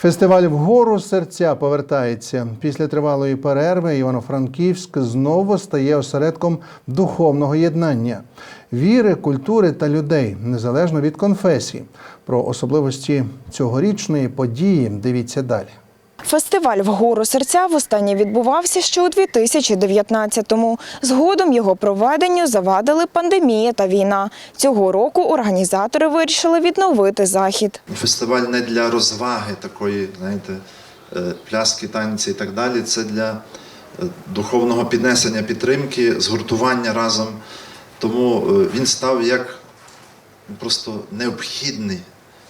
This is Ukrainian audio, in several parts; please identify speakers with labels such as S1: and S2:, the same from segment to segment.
S1: Фестиваль вгору серця повертається. Після тривалої перерви Івано-Франківськ знову стає осередком духовного єднання, віри, культури та людей, незалежно від конфесії. Про особливості цьогорічної події дивіться далі.
S2: Фестиваль «Вгору серця» востаннє відбувався ще у 2019-му. Згодом його проведенню завадили пандемія та війна. Цього року організатори вирішили відновити захід.
S3: Фестиваль не для розваги такої, знаєте, е, пляски, танці і так далі. Це для е, духовного піднесення підтримки, згуртування разом. Тому е, він став як просто необхідний,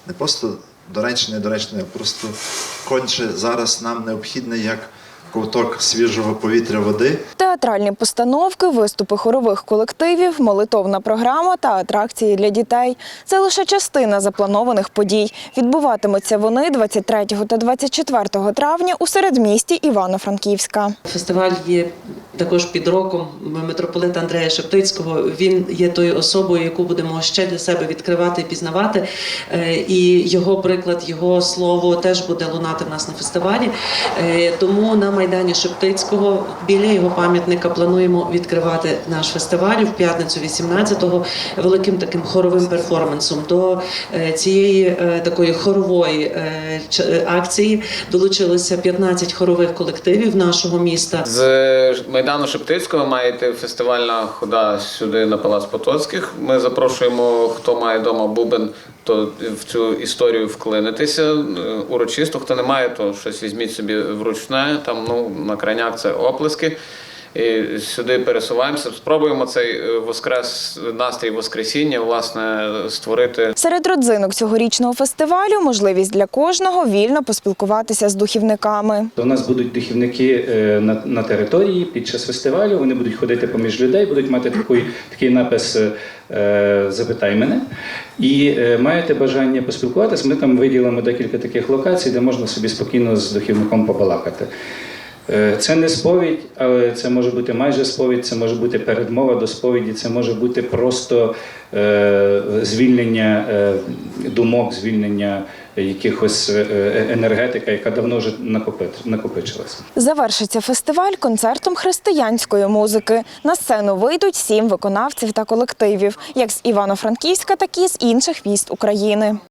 S3: не просто доречний, недоречний, а просто конче зараз нам необхідний як ковток свіжого повітря води.
S2: Театральні постановки, виступи хорових колективів, молитовна програма та атракції для дітей – це лише частина запланованих подій. Відбуватимуться вони 23 та 24 травня у середмісті Івано-Франківська.
S4: Фестиваль є також під роком митрополита Андрея Шептицького. Він є тою особою, яку будемо ще для себе відкривати і пізнавати. Е, І його приклад, його слово теж буде лунати в нас на фестивалі. Е, Тому на майдані Шептицького біля його пам'ятника плануємо відкривати наш фестиваль в п'ятницю 18-го великим таким хоровим перформансом. До е, цієї такої хорової акції долучилося 15 хорових колективів нашого міста.
S5: З Майдану Шептицького маєте фестивальна хода сюди на Палац Потоцьких. Ми запрошуємо, хто має вдома бубен, то в цю історію вклинитися. Е, Урочисто, хто не має, то щось візьміть собі вручне. Там ну на крайняк це оплески. І сюди пересуваємося. Спробуємо цей е, воскрес настрій Воскресіння, власне, створити
S2: Серед родзинок цьогорічного фестивалю можливість для кожного вільно поспілкуватися з духівниками.
S6: У нас будуть духівники е, на, на території під час фестивалю. Вони будуть ходити поміж людей, будуть мати такий, такий напис е, Запитай мене. І маєте бажання поспілкуватися. Ми там виділимо декілька таких локацій, де можна собі спокійно з духівником побалакати. Е, Це не сповідь, але це може бути майже сповідь, це може бути передмова до сповіді, це може бути просто е, звільнення е, думок, звільнення якихось енергетика, яка давно вже накопи- накопичилася.
S2: Завершиться фестиваль концертом християнської музики. На сцену вийдуть сім виконавців та колективів, як з Івано-Франківська, так і з інших міст України.